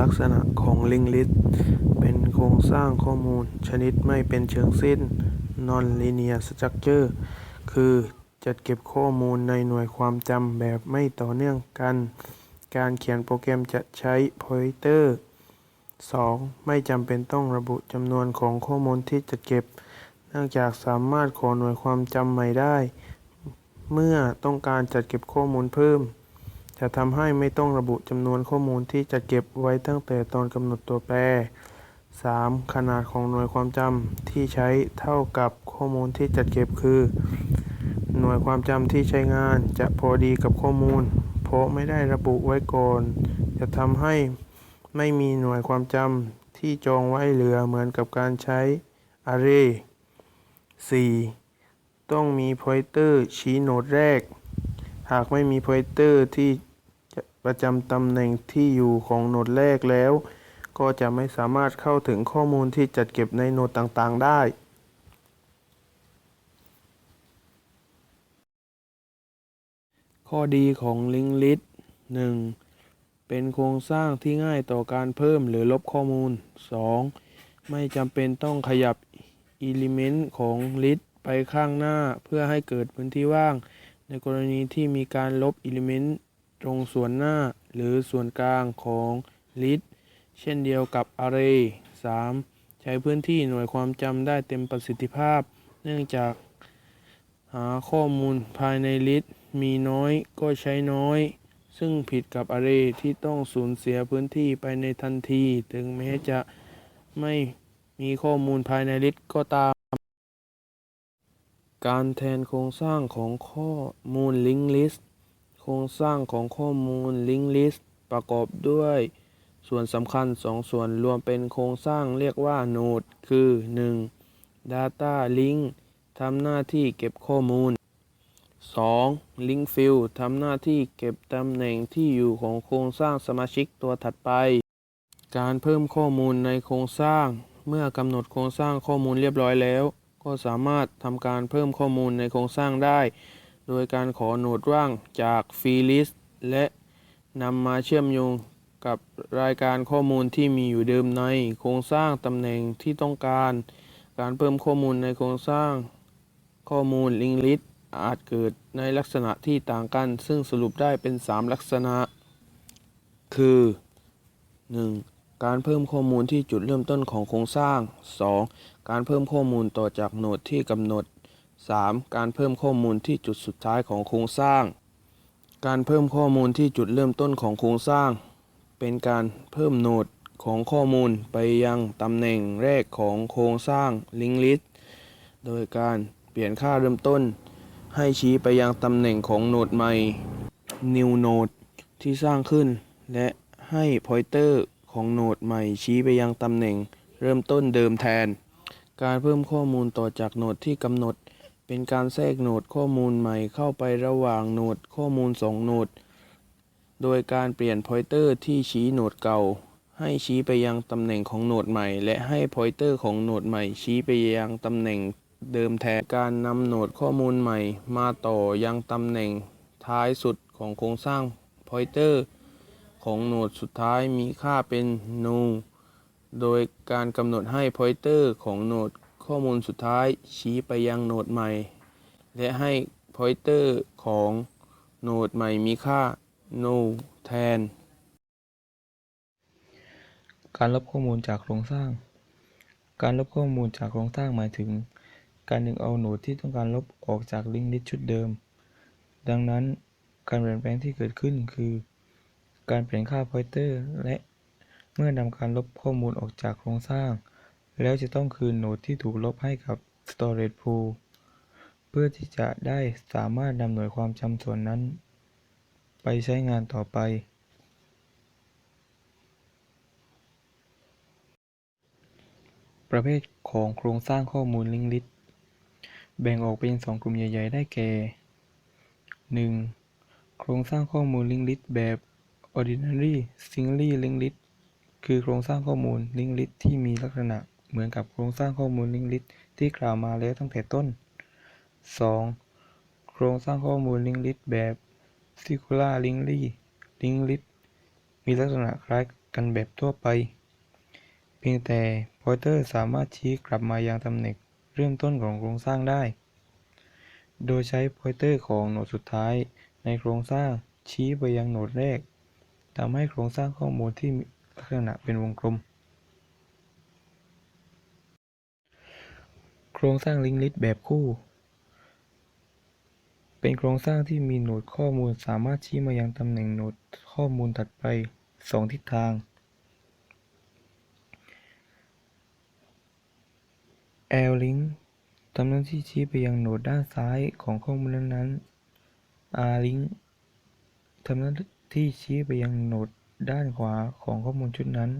ลักษณะของ Linked List เป็นโครงสร้างข้อมูล ชนิดไม่เป็นเชิงสิ้น Non-linear structure คือจัดเก็บข้อมูลในหน่วยความจำแบบไม่ต่อเนื่องกัน การเขียนโปรแกรมจะใช้ pointer 2. ไม่จำเป็นต้องระบุจำนวนของข้อมูลที่จะเก็บ เนื่องจากสามารถขอหน่วยความจำใหม่ได้ เมื่อต้องการจัดเก็บข้อมูลเพิ่ม จะทำให้ไม่ต้องระบุจำนวนข้อมูลที่จะเก็บไว้ตั้งแต่ตอนกำหนดตัวแปร 3. ขนาดของหน่วยความจำที่ใช้เท่ากับข้อมูลที่จัดเก็บคือ หน่วยความจำที่ใช้งานจะพอดีกับข้อมูล เพราะไม่ได้ระบุไว้ก่อน จะทำให้ไม่มีหน่วยความจำที่จองไว้เหลือเหมือนกับการใช้ array 4. ต้องมี pointer ชี้โนดแรก หากไม่มี pointer ที่ ประจำตำแหน่งที่อยู่ของโหนดแรกแล้ว ก็จะไม่สามารถเข้าถึงข้อมูลที่จัดเก็บในโหนดต่างๆ ได้ข้อดีของ Linked List 1. เป็นโครงสร้างที่ง่ายต่อการเพิ่มหรือลบข้อมูล 2. ไม่จำเป็นต้องขยับอิเลเมนต์ของลิสต์ไปข้างหน้าเพื่อให้เกิดพื้นที่ว่าง ในกรณีที่มีการลบอิเลเมนต์ ตรงส่วนหน้าหรือส่วนกลางของลิสต์เช่นเดียวกับ Array 3. ใช้พื้นที่หน่วยความจำได้เต็มประสิทธิภาพ เนื่องจากหาข้อมูลภายในลิสต์มีน้อยก็ใช้น้อย ซึ่งผิดกับ Array ที่ต้องสูญเสียพื้นที่ไปในทันที ถึงแม้จะไม่มีข้อมูลภายในลิสต์ก็ตาม การแทนโครงสร้างของข้อมูล Linked List โครงสร้างของข้อมูล Linked List ประกอบด้วย ส่วนสำคัญสองส่วนรวมเป็นโครงสร้างเรียกว่าโนด คือ 1. Data Link ทำหน้าที่เก็บข้อมูล 2. Link Field ทำหน้าที่เก็บตำแหน่งที่อยู่ของโครงสร้างสมาชิกตัวถัดไป การเพิ่มข้อมูลในโครงสร้าง เมื่อกำหนดโครงสร้างข้อมูลเรียบร้อยแล้ว ก็สามารถทำการเพิ่มข้อมูลในโครงสร้างได้ โดยการขอโหนดว่างจาก Free List และนำมาเชื่อมโยงกับรายการข้อมูลที่มีอยู่เดิมในโครงสร้างตำแหน่งที่ต้องการ การเพิ่มข้อมูลในโครงสร้างข้อมูล Linked List อาจเกิดในลักษณะที่ต่างกัน ซึ่งสรุปได้เป็น 3 ลักษณะ คือ 1. การเพิ่มข้อมูลที่จุดเริ่มต้นของโครงสร้าง 2. การเพิ่มข้อมูลต่อจากโหนดที่กำหนด 3. การเพิ่มข้อมูลที่จุดสุดท้ายของโครงสร้าง การเพิ่มข้อมูลที่จุดเริ่มต้นของโครงสร้าง เป็นการเพิ่มโหนดของข้อมูลไปยังตำแหน่งแรกของโครงสร้าง Linked List โดยการเปลี่ยนค่าเริ่มต้น ให้ชี้ไปยังตำแหน่งของโหนดใหม่ New Node ที่สร้างขึ้น และให้ pointer ของโหนดใหม่ชี้ไปยังตำแหน่งเริ่มต้นเดิมแทน การเพิ่มข้อมูลต่อจากโหนดที่กำหนด เป็นการแทรกโหนดข้อมูลใหม่เข้าไประหว่างโหนดข้อมูลสองโหนด โดยการเปลี่ยน pointer ที่ชี้โหนดเก่า ให้ชี้ไปยังตำแหน่งของโหนดใหม่ และให้ pointer ของโหนดใหม่ ชี้ไปยังตำแหน่งเดิมแทนการนำโหนดข้อมูลใหม่ มาต่อยังตำแหน่งท้ายสุดของโครงสร้าง pointer ของโหนดสุดท้ายมีค่าเป็น null โดยการกำหนดให้ pointer ของโหนด ข้อมูลสุดท้ายชี้ไปยังโหนดใหม่ และให้ pointer ของโหนดใหม่มีค่า null แทน การลบข้อมูลจากโครงสร้าง การลบข้อมูลจากโครงสร้างหมายถึง การดึงเอาโหนดที่ต้องการลบออกจากลิงก์ลิสต์ชุดเดิม ดังนั้นการเปลี่ยนแปลงที่เกิดขึ้นคือ การเปลี่ยนค่า pointer และเมื่อนำการลบข้อมูลออกจากโครงสร้าง แล้วจะต้องคืนโหนดที่ถูกลบให้กับ storage pool เพื่อที่จะได้สามารถนำหน่วยความจำส่วนนั้น ไปใช้งานต่อไป ประเภทของโครงสร้างข้อมูล Linked List แบ่งออกเป็นสองกลุ่มใหญ่ ๆ ได้แก่ 1. โครงสร้างข้อมูล Linked List แบบ Ordinary Singly Linked List คือโครงสร้างข้อมูล Linked List ที่มีลักษณะ เหมือนกับโครงสร้างข้อมูล Linked List ที่กล่าวมาแล้วตั้งแต่ต้น 2. โครงสร้างข้อมูล Linked List แบบ Circular Linked Linked List มีลักษณะคล้ายกันแบบทั่วไป เพียงแต่พอยเตอร์สามารถชี้กลับมายังตำแหน่งเริ่มต้นของโครงสร้างได้ โดยใช้พอยเตอร์ของโหนดสุดท้ายในโครงสร้างชี้ไปยังโหนดแรกทำให้โครงสร้างข้อมูลที่มีลักษณะเป็นวงกลม ครงสร้างลิงก์ลิสต์แบบคู่ เป็นโครงสร้างที่มีโหนดข้อมูลสามารถชี้มายังตำแหน่งโหนดข้อมูลถัดไปสองทิศทาง L-link ทำหน้าที่ชี้ไปยังโหนดด้านซ้ายของข้อมูลนั้นๆ R-link ทำหน้าที่ชี้ไปยังโหนดด้านขวาของข้อมูลชุดนั้น